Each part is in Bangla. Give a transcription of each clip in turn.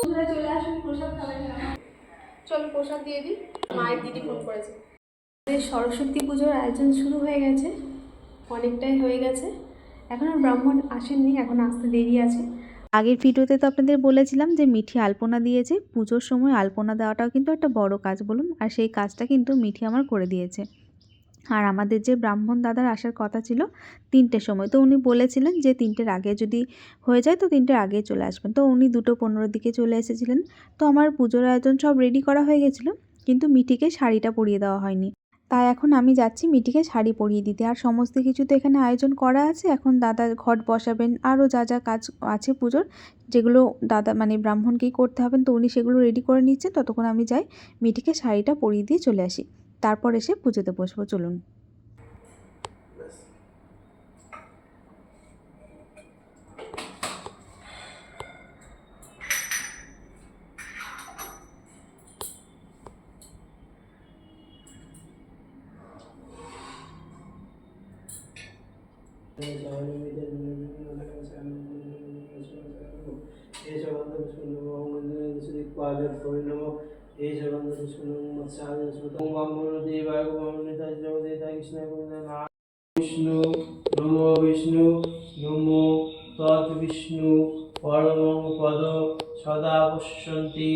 বন্ধুরা চলে আসুন প্রসাদ খাবেন চলো প্রসাদ দিয়ে দিই। মায়ের দিদি ফোন করেছে। সরস্বতী পুজোর আয়োজন শুরু হয়ে গেছে। অনেকটাই হয়ে গেছে। এখনও ব্রাহ্মণ আসেননি, এখন আসতে দেরি আছে। আগের ভিডিওতে তো আপনাদের বলেছিলাম যে মিঠি আলপনা দিয়েছে। পুজোর সময় আলপনা দেওয়াটাও কিন্তু একটা বড় কাজ বলুন। আর সেই কাজটা কিন্তু মিঠি আমার করে দিয়েছে। আর আমাদের যে ব্রাহ্মণ দাদার আসার কথা ছিল তিনটের সময়, তো উনি বলেছিলেন যে তিনটের আগে যদি হয়ে যায় তো তিনটের আগে চলে আসবেন। তো উনি দুটো পনেরোর দিকে চলে এসেছিলেন। তো আমার পুজোর আয়োজন সব রেডি করা হয়ে গেছিল, কিন্তু মিটিকে শাড়িটা পরিয়ে দেওয়া হয়নি। তাই এখন আমি যাচ্ছি মিটিকে শাড়ি পরিয়ে দিতে। আর সমস্ত কিছু তো এখানে আয়োজন করা আছে। এখন দাদা ঘট বসাবেন, আরও যা যা কাজ আছে পুজোর, যেগুলো দাদা মানে ব্রাহ্মণকেই করতে হবেন তো উনি সেগুলো রেডি করে নিচ্ছেন। ততক্ষণ আমি যাই মিটিকে শাড়িটা পরিয়ে দিয়ে চলে আসি। তারপর এসে পুজোতে বসবো চলুন। বিষ্ণু, নমো বিষ্ণু, নমো তদ্বিষ্ণু পরমং পদ সদা পশ্যন্তি,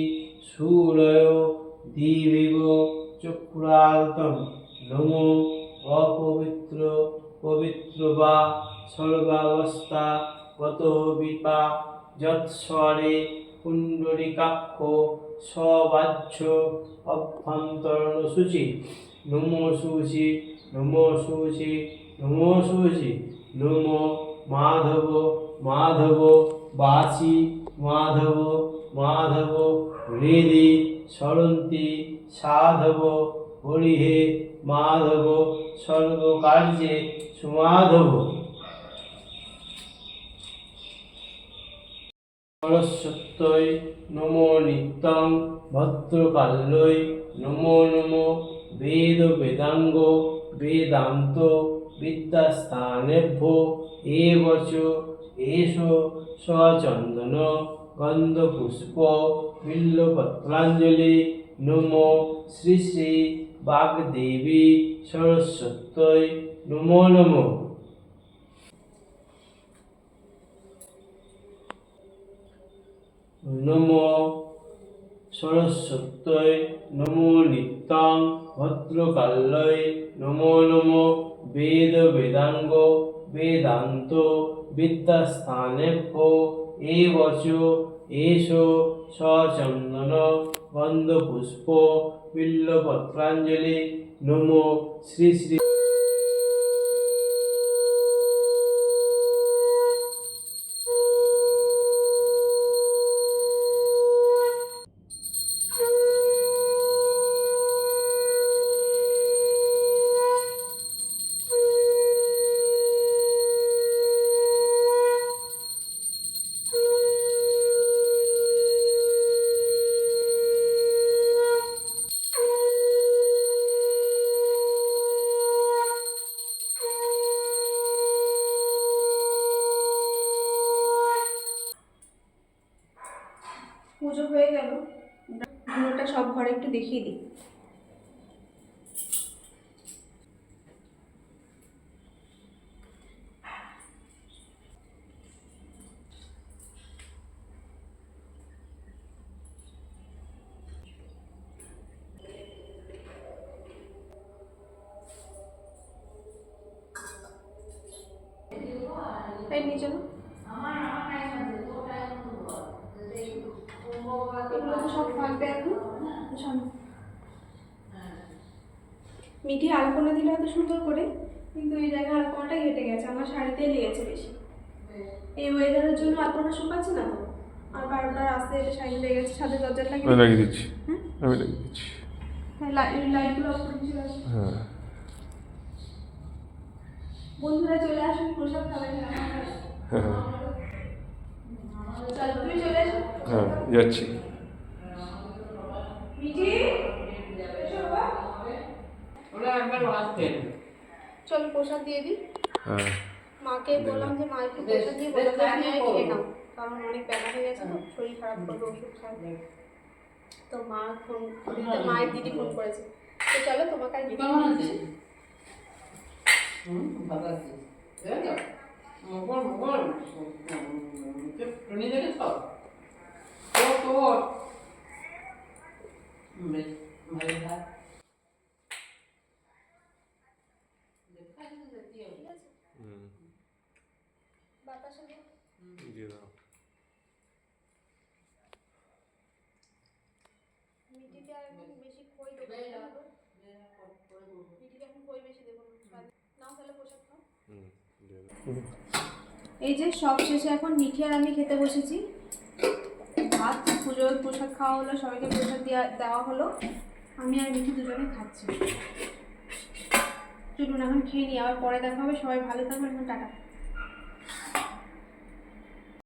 সুরয় দিবিব চক্রার্তম নমো অপবিত্র, পবিত্র বা সর্বাবস্থা গত বিপা যৎস্বরে কুণ্ডলিকাক্ষ সবাহ্য অভ্যন্তরণ সূচি নমো সূচি নমো সূচি নমো সূচি নমো মাধব মাধব, বাচি, মাধব মাধব হৃদি সরন্তি, সাধব, হরিহে, মাধব সর্বকার্যে সুমাধব। সরস্বত্যই নমো নিত্যং ভদ্রকাল্যই নমো নমো বেদ বেদাঙ্গ বেদান্ত বিদ্যাস্থানেভ্যো এবচ এষ সচন্দন গন্ধপুষ্প বিল্লপত্রাঞ্জলি নমো শ্রী শ্রী বাগদেবী সরস্বত্যই নমো নমো। নমো সরস্বত্যই নমো নিত্যং ভদ্রকাল্যই নমো নমো বেদ বেদাঙ্গ বেদান্ত বিদ্যাস্থানেভ্যো এবচ এষ সচন্দন গন্ধপুষ্প বিল্লপত্রাঞ্জলি নমো শ্রী শ্রী পুজো হয়ে গেল। ধুনোটা সব ঘরে একটু দেখিয়ে দিই। নিচে না এগুলো তো সব থাকবে এখন। মিঠি আলপনা দিল এত সুন্দর করে কিন্তু এই জায়গায় আলপনাটা ঘেটে গেছে আমার শাড়িতে লেগেছে বেশি। এই ওয়েদারের জন্য আলপনা শুকাচ্ছে না তো? আর বারবার আসতে এসে শাড়ি লেগেছে সাথে দরজার লাগে আমি লাগিয়ে দিচ্ছি। হ্যাঁ? আমি লাগিয়ে দিচ্ছি। লাইটগুলো অফ করে দিয়েছিল হ্যাঁ। বন্ধুরা চলে আসুন প্রসাদ খাবেন হ্যাঁ। চল তুমি হ্যাঁ যাচ্ছি। বাবা। চলো প্রসাদ দিয়ে দিই। হ্যাঁ। মাকে বললাম যে মা একটু প্রসাদ দিয়ে বললাম তুমি খেয়ে নাও। কারণ অনেক বেলা হয়ে গেছে তো শরীর খারাপ করবে ওষুধ খাবে। তো মা ফোন মায়ের দিদি ফোন করেছে। তো চলো তোমাকে আর আছে হুম ভালো আছে তাই তো মোগল মোগল টুনি দেখেছ ও তো বেশ ভালো থাক ঠিক আছে হুম। বাতাসে দাও। দিয়ে দাও মিটিকে আর বেশি খই দেবো না জানো তো? মিটিকে এখন খই বেশি দেবো নাও তাহলে প্রসাদ খাও। হুম এই যে সব শেষে এখন মিঠি আর আমি খেতে বসেছি। ভাত পুজোর প্রসাদ খাওয়া হলো সবাইকে প্রসাদ দেওয়া দেওয়া হলো। আমি আর মিঠি দুজনে খাচ্ছি। চলুন এখন খেয়ে নিই আবার পরে দেখা হবে। সবাই ভালো থাকবেন এখন টাটা।